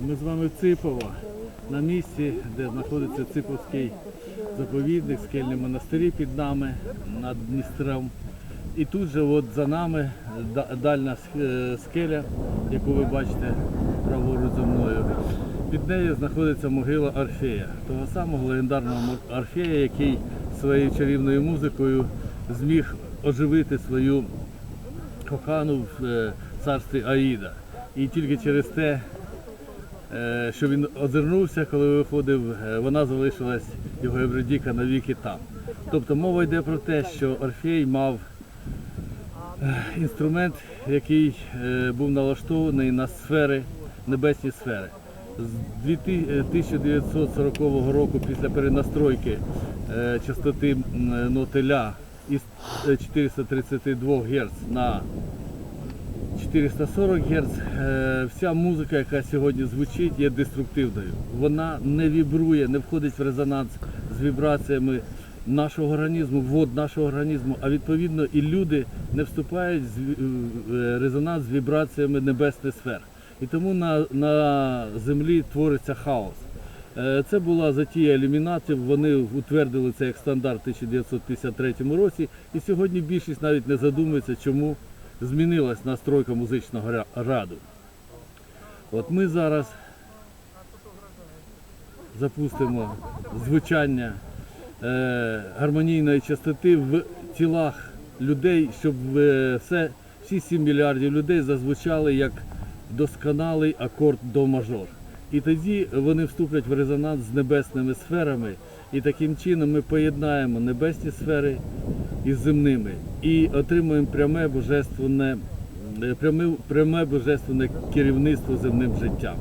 Ми з вами в Ципово, на місці, де знаходиться Циповський заповідник, скельні монастирі під нами над Дністром. І тут же от за нами да- дальня скеля, яку ви бачите праворуч за мною. Під нею знаходиться могила Орфея, того самого легендарного Орфея, який своєю чарівною музикою зміг оживити свою кохану в е, царстві Аїда. І тільки через те, е, що він озирнувся, коли виходив, е, вона залишилась його Евредіка навіки там. Тобто мова йде про те, що Орфей мав е, інструмент, який е, був налаштований на сфери, небесні сфери. З 2000 е, 1940 року після перенастройки е, частоти нотеля із е, 432 Гц на 440 Гц. Е, Вся музика, яка сьогодні звучить, є деструктивною. Вона не вібрує, не входить в резонанс з вібраціями нашого організму, вод нашого організму, а відповідно і люди не вступають в е, резонанс з вібраціями небесних сфер. І тому на, на землі твориться хаос. Е, Це була затія ілюмінатів, вони утвердили це як стандарт у 1953 році. І сьогодні більшість навіть не задумується, чому змінилась настройка музичного раду. От ми зараз запустимо звучання е, гармонійної частоти в тілах людей, щоб е, все, всі 7 мільярдів людей зазвучали як досконалий акорд до мажор. І тоді вони вступлять в резонанс з небесними сферами, і таким чином ми поєднаємо небесні сфери із земними і отримуємо пряме божественне, е, пряме, пряме божественне керівництво земним життям.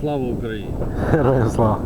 Слава Україні! Героям слава.